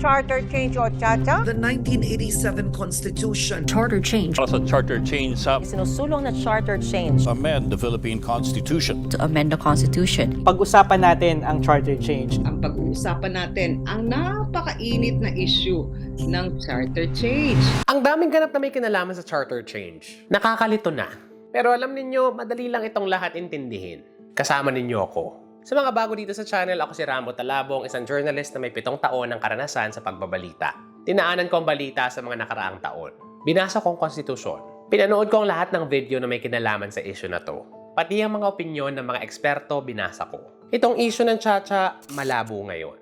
charter change o Chacha? The 1987 Constitution charter change Para sa charter change sa Sinusulong na charter change. amend the Philippine Constitution. to amend the Constitution. Pag-usapan natin ang charter change. ang pag-uusapan natin ang napakainit na issue ng charter change. Ang daming ganap na may kinalaman sa charter change. Nakakalito na. Pero alam ninyo, madali lang itong lahat intindihin. Kasama ninyo ako. Sa mga bago dito sa channel, ako si Rambo Talabong, isang journalist na may pitong taon ng karanasan sa pagbabalita. Tinaanan ko ang balita sa mga nakaraang taon. Binasa ko ang konstitusyon. Pinanood ko ang lahat ng video na may kinalaman sa issue na to. Pati ang mga opinyon ng mga eksperto, binasa ko. Itong issue ng Chacha, malabo ngayon.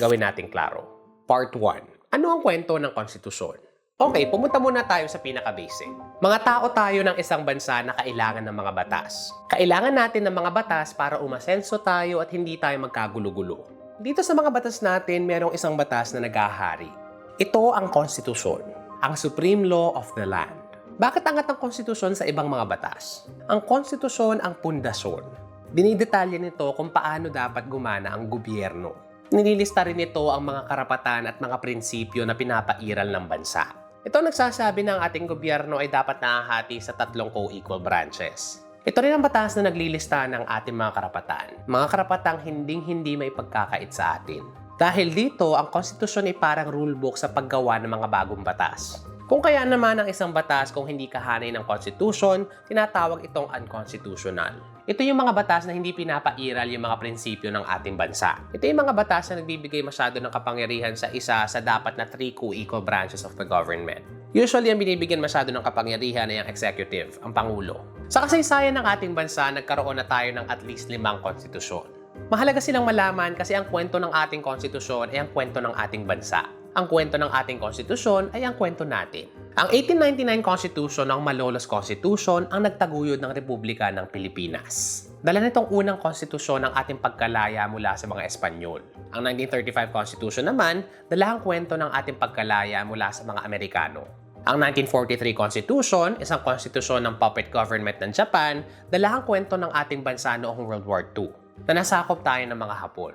Gawin nating klaro. Part 1. Ano ang kwento ng konstitusyon? Okay, pumunta muna tayo sa pinaka-basic. Mga tao tayo ng isang bansa na kailangan ng mga batas. Kailangan natin ng mga batas para umasenso tayo at hindi tayo magkagulo-gulo. Dito sa mga batas natin, merong isang batas na nagahari. Ito ang konstitusyon, ang supreme law of the land. Bakit angat ang konstitusyon sa ibang mga batas? Ang konstitusyon ang pundasyon. Dinidetalya nito kung paano dapat gumana ang gobyerno. Nililista rin ito ang mga karapatan at mga prinsipyo na pinapairal ng bansa. Ito nagsasabi na ang ating gobyerno ay dapat nahahati sa tatlong co-equal branches. Ito rin ang batas na naglilista ng ating mga karapatan. Mga karapatang hinding-hindi may pagkakait sa atin. Dahil dito, ang konstitusyon ay parang rulebook sa paggawa ng mga bagong batas. Kung kaya naman ang isang batas kung hindi kahanay ng konstitusyon, tinatawag itong unconstitutional. Ito yung mga batas na hindi pinapairal yung mga prinsipyo ng ating bansa. Ito yung mga batas na nagbibigay masyado ng kapangyarihan sa isa sa dapat na three co-equal branches of the government. Usually, ang binibigyan masyado ng kapangyarihan ay ang executive, ang pangulo. Sa kasaysayan ng ating bansa, nagkaroon na tayo ng at least limang konstitusyon. Mahalaga silang malaman kasi ang kwento ng ating konstitusyon ay ang kwento ng ating bansa. Ang kwento ng ating konstitusyon ay ang kwento natin. Ang 1899 Constitution ng Malolos Constitution ang nagtaguyod ng Republika ng Pilipinas. Dala nitong unang konstitusyon ng ating pagkalaya mula sa mga Espanyol. Ang 1935 Constitution naman, dala ang kwento ng ating pagkalaya mula sa mga Amerikano. Ang 1943 Constitution, isang konstitusyon ng puppet government ng Japan, dala ang kwento ng ating bansa noong World War II na nasakop tayo ng mga Hapon.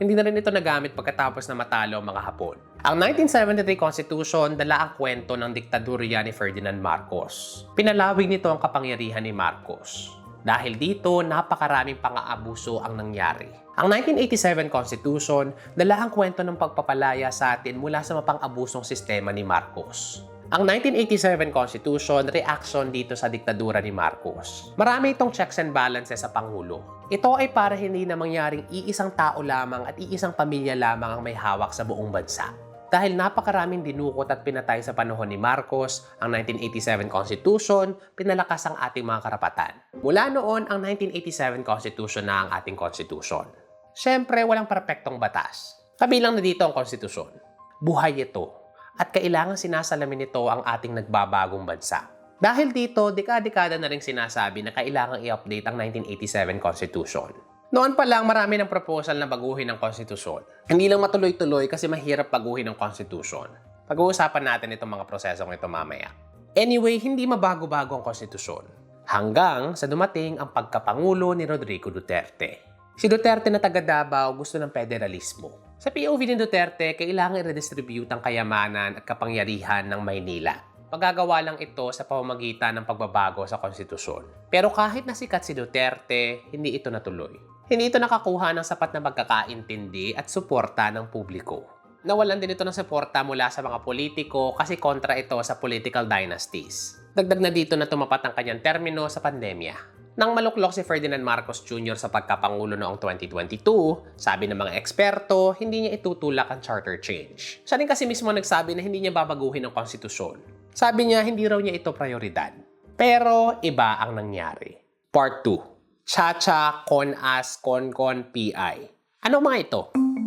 Hindi na rin ito nagamit pagkatapos na matalo ang mga Hapon. Ang 1973 Constitution dala ang kwento ng diktadurya ni Ferdinand Marcos. Pinalawig nito ang kapangyarihan ni Marcos. Dahil dito, napakaraming pang-aabuso ang nangyari. Ang 1987 Constitution dala ang kwento ng pagpapalaya sa atin mula sa mapang-abusong sistema ni Marcos. Ang 1987 Constitution, reaction dito sa diktadura ni Marcos. Marami itong checks and balances sa Pangulo. Ito ay para hindi na mangyaring iisang tao lamang at iisang pamilya lamang ang may hawak sa buong bansa. Dahil napakaraming dinukot at pinatay sa panahon ni Marcos, ang 1987 Constitution, pinalakas ang ating mga karapatan. Mula noon, ang 1987 Constitution na ang ating Constitution. Siyempre, walang perpektong batas. Kabilang na dito ang konstitusyon. Buhay ito at kailangan sinasalamin nito ang ating nagbabagong bansa. Dahil dito, dekada-dekada na rin sinasabi na kailangang i-update ang 1987 Constitution. Noon pa lang, marami ng proposal na baguhin ang konstitusyon. Hindi lang matuloy-tuloy kasi mahirap baguhin ang konstitusyon. Pag-uusapan natin itong mga prosesong ito mamaya. Anyway, hindi mabago-bago ang konstitusyon. Hanggang sa dumating ang pagkapangulo ni Rodrigo Duterte. Si Duterte na taga Davao gusto ng federalismo. Sa POV ni Duterte, kailangan i-redistribute ang kayamanan at kapangyarihan ng Maynila. Pagagawa lang ito sa pamamagitan ng pagbabago sa konstitusyon. Pero kahit nasikat si Duterte, hindi ito natuloy. Hindi ito nakakuha ng sapat na pagkakaintindi at suporta ng publiko. Nawalan din ito ng suporta mula sa mga politiko kasi kontra ito sa political dynasties. Dagdag na dito na tumapat ang kanyang termino sa pandemya. Nang maluklok si Ferdinand Marcos Jr. sa pagkapangulo noong 2022, sabi ng mga eksperto, hindi niya itutulak ang charter change. Siya rin kasi mismo nagsabi na hindi niya babaguhin ang konstitusyon. Sabi niya, hindi raw niya ito prioridad. Pero iba ang nangyari. Part 2. Chacha, Con-As, Con-Con, PI. Ano mga ito?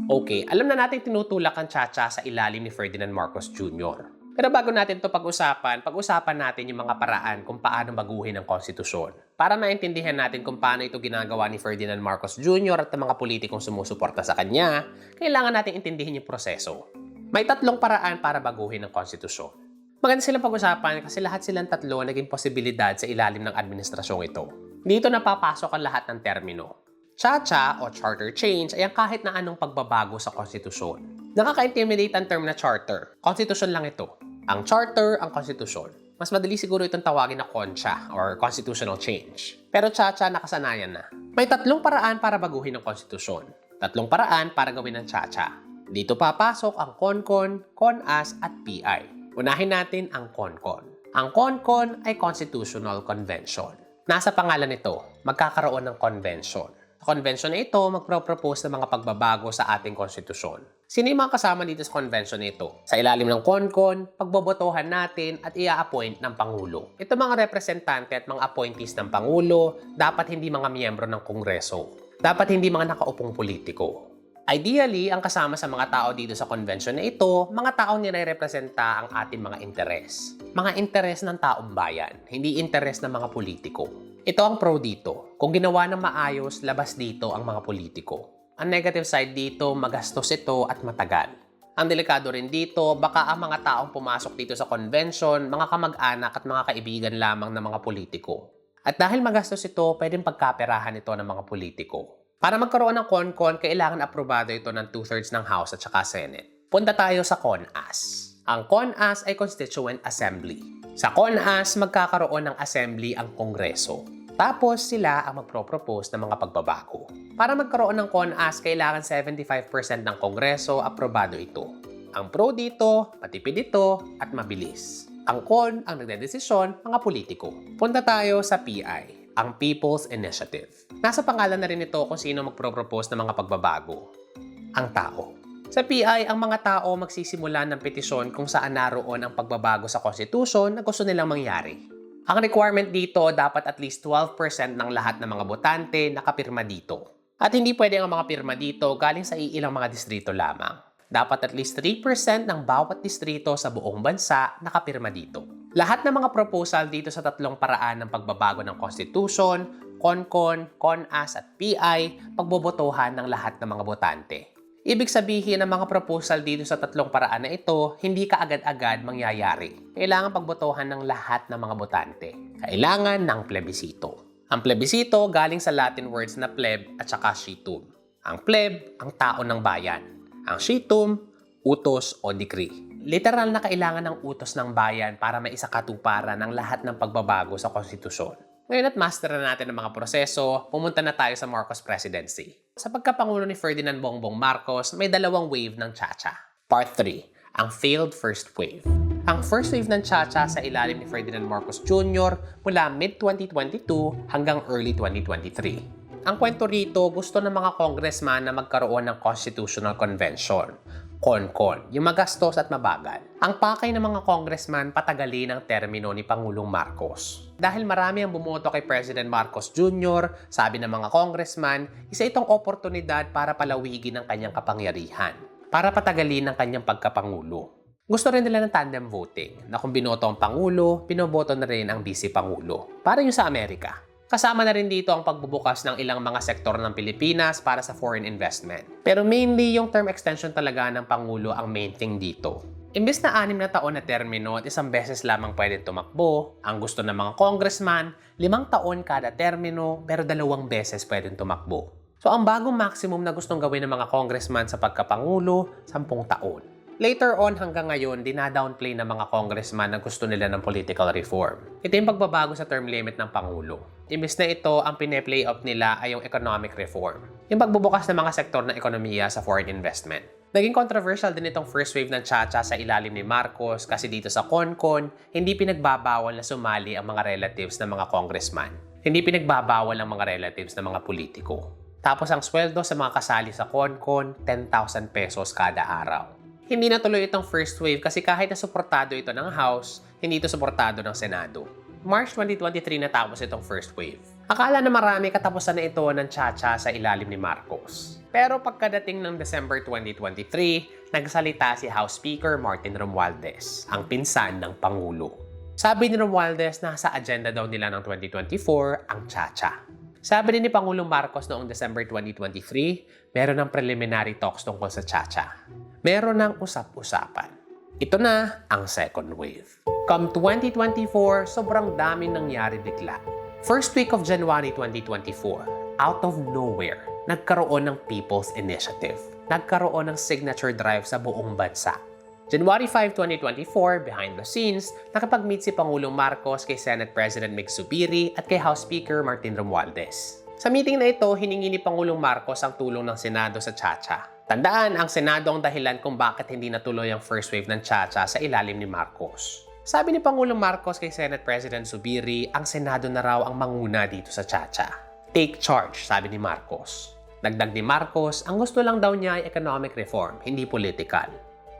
Okay, alam na natin tinutulak ang Chacha sa ilalim ni Ferdinand Marcos Jr. Pero bago natin to pag-usapan, pag-usapan natin yung mga paraan kung paano baguhin ang konstitusyon. Para maintindihan natin kung paano ito ginagawa ni Ferdinand Marcos Jr. at ng mga politikong sumusuporta sa kanya, kailangan natin intindihin yung proseso. May tatlong paraan para baguhin ang konstitusyon. Maganda silang pag-usapan kasi lahat silang tatlo naging posibilidad sa ilalim ng administrasyong ito. Dito napapasok ang lahat ng termino. Chacha o charter change ay ang kahit na anong pagbabago sa konstitusyon. Nakaka-intimidate ang term na charter. Constitution lang ito. Ang charter, ang constitution. Mas madali siguro itong tawagin na concha or constitutional change. Pero chacha, nakasanayan na. May tatlong paraan para baguhin ang konstitusyon. Tatlong paraan para gawin ang chacha. Dito papasok ang CONCON, CONAS at PI. Unahin natin ang CONCON. Ang CONCON ay Constitutional Convention. Nasa pangalan nito, magkakaroon ng convention. Convention na ito, magpro-propose ng mga pagbabago sa ating konstitusyon. Sino yung mga kasama dito sa convention na ito? Sa ilalim ng CONCON, pagbobotohan natin at ia-appoint ng Pangulo. Ito mga representante at mga appointees ng Pangulo, dapat hindi mga miyembro ng Kongreso. Dapat hindi mga nakaupong politiko. Ideally, ang kasama sa mga tao dito sa convention na ito, mga taong nire-representa ang ating mga interes. Mga interes ng taong bayan, hindi interes ng mga politiko. Ito ang pro dito. Kung ginawa ng maayos, labas dito ang mga politiko. Ang negative side dito, magastos ito at matagal. Ang delikado rin dito, baka ang mga taong pumasok dito sa convention, mga kamag-anak at mga kaibigan lamang ng mga politiko. At dahil magastos ito, pwedeng pagkaperahan ito ng mga politiko. Para magkaroon ng CONCON, kailangan aprobado ito ng two-thirds ng House at saka Senate. Punta tayo sa CONAS. Ang CONAS ay Constituent Assembly. Sa CONAS, magkakaroon ng assembly ang Kongreso. Tapos sila ang magpro-propose ng mga pagbabago. Para magkaroon ng CONAS, kailangan 75% ng Kongreso aprobado ito. Ang pro dito, matipid ito, at mabilis. Ang con ang nagdedesisyon, mga politiko. Punta tayo sa PI ang People's Initiative. Nasa pangalan na rin ito kung sino magpro-propose ng mga pagbabago. Ang tao. Sa PI, ang mga tao magsisimula ng petisyon kung saan naroon ang pagbabago sa konstitusyon na gusto nilang mangyari. Ang requirement dito, dapat at least 12% ng lahat ng mga botante nakapirma dito. At hindi pwede ang mga pirma dito galing sa iilang mga distrito lamang. Dapat at least 3% ng bawat distrito sa buong bansa nakapirma dito. Lahat ng mga proposal dito sa tatlong paraan ng pagbabago ng Constitution, CONCON, CONAS at PI, pagbobotohan ng lahat ng mga botante. Ibig sabihin ng mga proposal dito sa tatlong paraan na ito, hindi ka agad-agad mangyayari. Kailangan pagbotohan ng lahat ng mga botante. Kailangan ng plebisito. Ang plebisito galing sa Latin words na pleb at saka shitum. Ang pleb, ang tao ng bayan. Ang shitum, utos o decree. Literal na kailangan ng utos ng bayan para maisakatuparan ng lahat ng pagbabago sa konstitusyon. Ngayon at master na natin ang mga proseso, pumunta na tayo sa Marcos presidency. Sa pagkapangulo ni Ferdinand Bongbong Marcos, may dalawang wave ng Chacha. Part 3, ang failed first wave. Ang first wave ng Chacha sa ilalim ni Ferdinand Marcos Jr. mula mid-2022 hanggang early 2023. Ang kwento rito, gusto ng mga congressman na magkaroon ng constitutional convention CONCON, yung magastos at mabagal. Ang pakay ng mga congressman patagalin ang termino ni Pangulong Marcos. Dahil marami ang bumoto kay President Marcos Jr., sabi ng mga congressman, isa itong oportunidad para palawigin ang kanyang kapangyarihan, para patagalin ang kanyang pagkapangulo. Gusto rin nila ng tandem voting, na kung binoto ang Pangulo, binoboto na rin ang Vice Pangulo. Para yung sa Amerika. Kasama na rin dito ang pagbubukas ng ilang mga sektor ng Pilipinas para sa foreign investment. Pero mainly, yung term extension talaga ng Pangulo ang main thing dito. Imbes na anim na taon na termino at isang beses lamang pwede tumakbo, ang gusto ng mga congressman, limang taon kada termino pero dalawang beses pwedeng tumakbo. So ang bagong maximum na gustong gawin ng mga congressman sa pagkapangulo, sampung taon. Later on hanggang ngayon, dinadownplay ng mga congressman na gusto nila ng political reform. Ito yung pagbabago sa term limit ng Pangulo. Imbes na ito, ang pine-play nila ay yung economic reform. Yung pagbubukas ng mga sektor ng ekonomiya sa foreign investment. Naging controversial din itong first wave ng Chacha sa ilalim ni Marcos kasi dito sa CONCON, hindi pinagbabawal na sumali ang mga relatives ng mga congressman. Hindi pinagbabawal ang mga relatives ng mga politiko. Tapos ang sweldo sa mga kasali sa CONCON, 10,000 pesos kada araw. Hindi natuloy itong first wave kasi kahit na suportado ito ng House, hindi ito suportado ng Senado. March 2023 natapos itong first wave. Akala na marami katapusan na ito ng Chacha sa ilalim ni Marcos. Pero pagkadating ng December 2023, nagsalita si House Speaker Martin Romualdez, ang pinsan ng Pangulo. Sabi ni Romualdez na sa agenda daw nila ng 2024 ang Chacha. Sabi din ni Pangulong Marcos noong December 2023, meron ng preliminary talks tungkol sa Chacha. Meron ng usap-usapan. Ito na ang second wave. Come 2024, sobrang dami nangyari bigla. First week of January 2024, out of nowhere, nagkaroon ng People's Initiative. nagkaroon ng signature drive sa buong bansa. January 5, 2024, behind the scenes, nakipag-meet si Pangulong Marcos kay Senate President Mig Zubiri at kay House Speaker Martin Romualdez. Sa meeting na ito, hiningi ni Pangulong Marcos ang tulong ng Senado sa Chacha. Tandaan, ang Senado ang dahilan kung bakit hindi natuloy ang first wave ng Chacha sa ilalim ni Marcos. Sabi ni Pangulong Marcos kay Senate President Zubiri, ang Senado na raw ang manguna dito sa Chacha. Take charge, sabi ni Marcos. Dagdag ni Marcos, ang gusto lang daw niya ay economic reform, hindi political.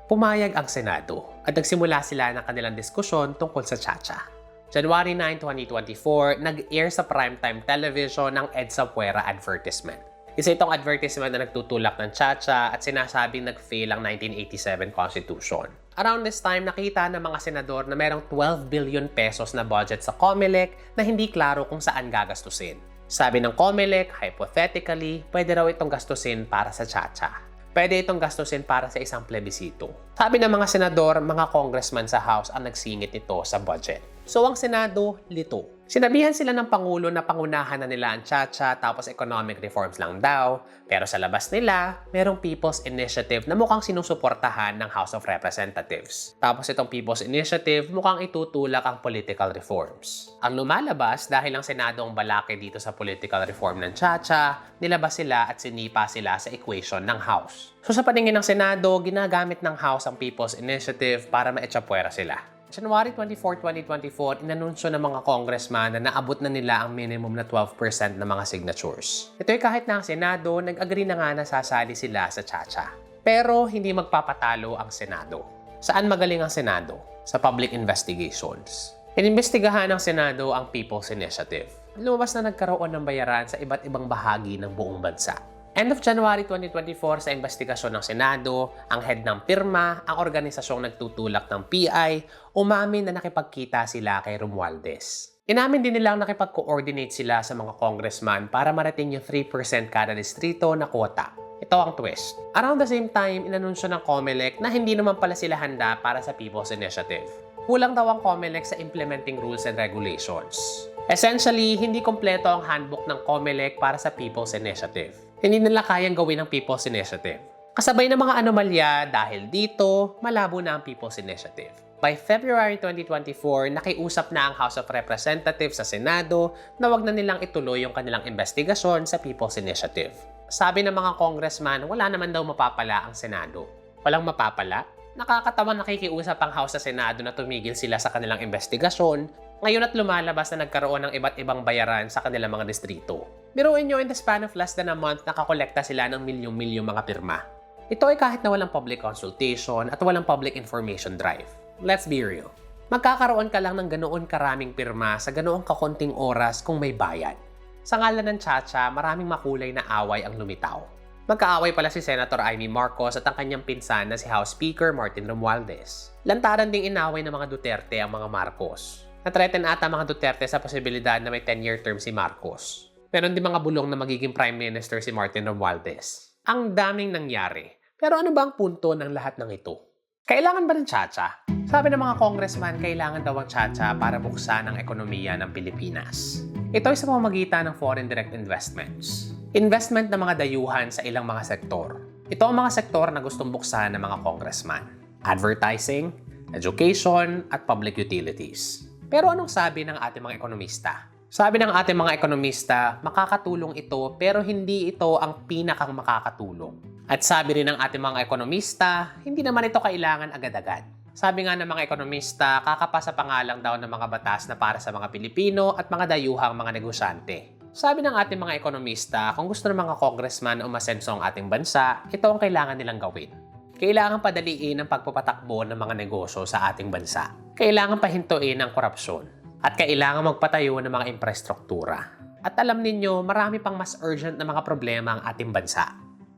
Pumayag ang Senado at nagsimula sila ng kanilang diskusyon tungkol sa Chacha. January 9, 2024, nag-air sa primetime television ng EDSA Puera advertisement. Isa itong advertisement na nagtutulak ng Chacha at sinasabing nag-fail ang 1987 Constitution. Around this time, nakita ng mga senador na merong 12 billion pesos na budget sa COMELEC na hindi klaro kung saan gagastusin. Sabi ng COMELEC, hypothetically, pwede raw itong gastusin para sa Chacha. Pwede itong gastusin para sa isang plebisito. Sabi ng mga senador, mga congressman sa House ang nagsingit nito sa budget. So ang Senado, lito. Sinabihan sila ng Pangulo na pangunahan na nila ang Chacha tapos economic reforms lang daw. Pero sa labas nila, merong People's Initiative na mukhang sinusuportahan ng House of Representatives. Tapos itong People's Initiative mukhang itutulak ang political reforms. Ang lumalabas dahil ang Senado ang balake dito sa political reform ng Chacha, nilabas sila at sinipa sila sa equation ng House. So sa paningin ng Senado, ginagamit ng House ang People's Initiative para maetsapuera sila. January 24, 2024, inanunsyo ng mga congressman na naabot na nila ang minimum na 12% ng mga signatures. Ito'y kahit na ang Senado, nag-agree na nga na sasali sila sa Chacha. Pero hindi magpapatalo ang Senado. Saan magaling ang Senado? Sa public investigations. Inimbestigahan ng Senado ang People's Initiative. Lumabas na nagkaroon ng bayaran sa iba't ibang bahagi ng buong bansa. End of January 2024 sa investigasyon ng Senado, ang head ng pirma, ang organisasyong nagtutulak ng PI, umamin na nakipagkita sila kay Romualdez. Inamin din nilang nakipag-coordinate sila sa mga congressman para marating yung 3% kada distrito na kwota. Ito ang twist. Around the same time, inanunsyo ng COMELEC na hindi naman pala sila handa para sa People's Initiative. Kulang daw ang COMELEC sa implementing rules and regulations. Essentially, hindi kompleto ang handbook ng COMELEC para sa People's Initiative. Hindi nila kayang gawin ang People's Initiative. Kasabay ng mga anomalya dahil dito, malabo na ang People's Initiative. By February 2024, nakiusap na ang House of Representatives sa Senado na wag na nilang ituloy yung kanilang investigasyon sa People's Initiative. Sabi ng mga congressman, wala naman daw mapapala ang Senado. Walang mapapala? Nakakatawa nakikiusap ang House sa Senado na tumigil sila sa kanilang investigasyon ngayon at lumalabas na nagkaroon ng iba't ibang bayaran sa kanilang mga distrito. Biruin nyo in the span of less than a month, nakakolekta sila ng milyong-milyong mga pirma. Ito ay kahit na walang public consultation at walang public information drive. Let's be real. Magkakaroon ka lang ng ganoon karaming pirma sa ganoong kakonting oras kung may bayad. Sa ngalan ng Chacha, maraming makulay na away ang lumitaw. Magkaaway pala si Senator Amy Marcos at ang kanyang pinsan na si House Speaker Martin Romualdez. Lantaran ding inaway ng mga Duterte ang mga Marcos. Natreten ata mga Duterte sa posibilidad na may 10-year term si Marcos. Meron din mga bulong na magiging Prime Minister si Martin Romualdez. Ang daming nangyari. Pero ano ba ang punto ng lahat ng ito? Kailangan ba ng Chacha? Sabi ng mga congressman, kailangan daw ang Chacha para buksan ang ekonomiya ng Pilipinas. Ito ay sa pamamagitan ng foreign direct investments. Investment ng mga dayuhan sa ilang mga sektor. Ito ang mga sektor na gustong buksan ng mga congressman. Advertising, education, at public utilities. Pero anong sabi ng ating mga ekonomista? Sabi ng ating mga ekonomista, makakatulong ito pero hindi ito ang pinakang makakatulong. At sabi rin ng ating mga ekonomista, hindi naman ito kailangan agad-agad. Sabi nga ng mga ekonomista, kakapasa pa nga lang daw ng mga batas na para sa mga Pilipino at mga dayuhang mga negosyante. Sabi ng ating mga ekonomista, kung gusto ng mga congressman umasenso ang ating bansa, ito ang kailangan nilang gawin. Kailangan padaliin ang pagpapatakbo ng mga negosyo sa ating bansa. Kailangan pahintuin ang korupsyon. At kailangan magpatayo ng mga infrastruktura. At alam ninyo, marami pang mas urgent na mga problema ang ating bansa.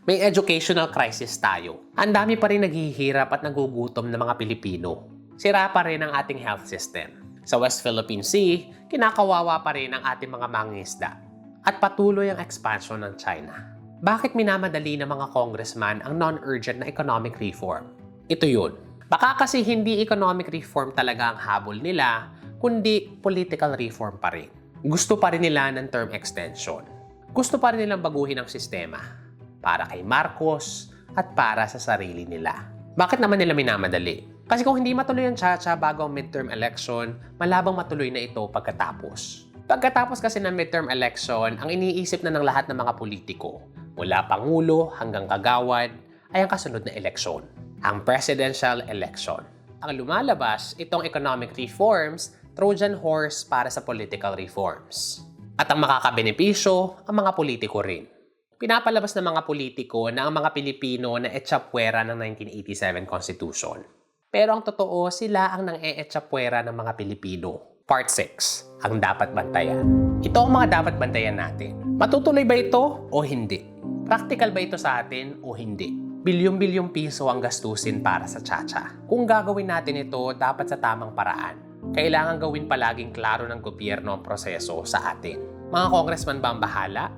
May educational crisis tayo. Ang dami pa rin naghihirap at nagugutom ng mga Pilipino. Sira pa rin ang ating health system. Sa West Philippine Sea, kinakawawa pa rin ang ating mga mangingisda. At patuloy ang expansion ng China. Bakit minamadali ng mga congressman ang non-urgent na economic reform? Ito yun. Baka kasi hindi economic reform talaga ang habol nila, kundi political reform pa rin. Gusto pa rin nila ng term extension. Gusto pa rin nilang baguhin ang sistema para kay Marcos, at para sa sarili nila. Bakit naman nila minamadali? Kasi kung hindi matuloy ang tsa bago ang midterm election, malabang matuloy na ito pagkatapos. Pagkatapos kasi ng midterm election, ang iniisip na ng lahat ng mga politiko, mula Pangulo hanggang Kagawad, ay ang kasunod na eleksyon, ang presidential election. Ang lumalabas, itong economic reforms, Trojan horse para sa political reforms. At ang makakabenepisyo, ang mga politiko rin. Pinapalabas ng mga politiko na ang mga Pilipino na etsapwera ng 1987 Constitution. Pero ang totoo, sila ang nang eetsapwera ng mga Pilipino. Part 6, ang dapat bantayan. Ito ang mga dapat bantayan natin. Matutuloy ba ito o hindi? Practical ba ito sa atin o hindi? Bilyong-bilyong piso ang gastusin para sa tsacha. Kung gagawin natin ito, dapat sa tamang paraan. Kailangan gawin palaging klaro ng gobyerno ang proseso sa atin. Mga congressman ba ang bahala?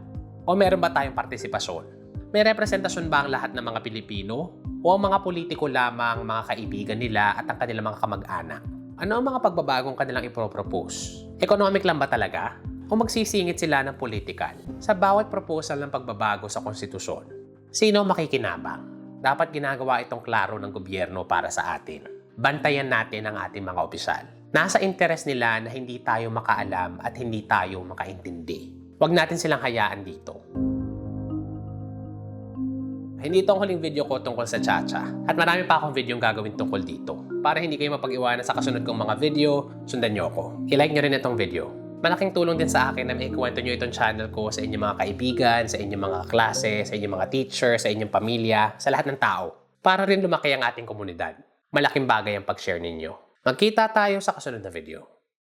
O meron ba tayong partisipasyon? May representasyon ba ang lahat ng mga Pilipino? O ang mga politiko lamang, mga kaibigan nila at ang kanilang mga kamag-anak? Ano ang mga pagbabagong kanilang ipropropose? Economic lang ba talaga? O magsisingit sila ng political sa bawat proposal ng pagbabago sa konstitusyon? Sino ang makikinabang? Dapat ginagawa itong klaro ng gobyerno para sa atin. Bantayan natin ang ating mga opisyal. Nasa interes nila na hindi tayo makaalam at hindi tayo makaintindi. Huwag natin silang hayaan dito. Hindi ito ang huling video ko tungkol sa Chacha. At marami pa akong video gagawin tungkol dito. Para hindi kayo mapag-iwanan sa kasunod kong mga video, sundan nyo ako. I-like nyo rin itong video. Malaking tulong din sa akin na maikwento nyo itong channel ko sa inyong mga kaibigan, sa inyong mga klase, sa inyong mga teacher, sa inyong pamilya, sa lahat ng tao. Para rin lumaki ang ating komunidad. Malaking bagay ang pag-share ninyo. Magkita tayo sa kasunod na video.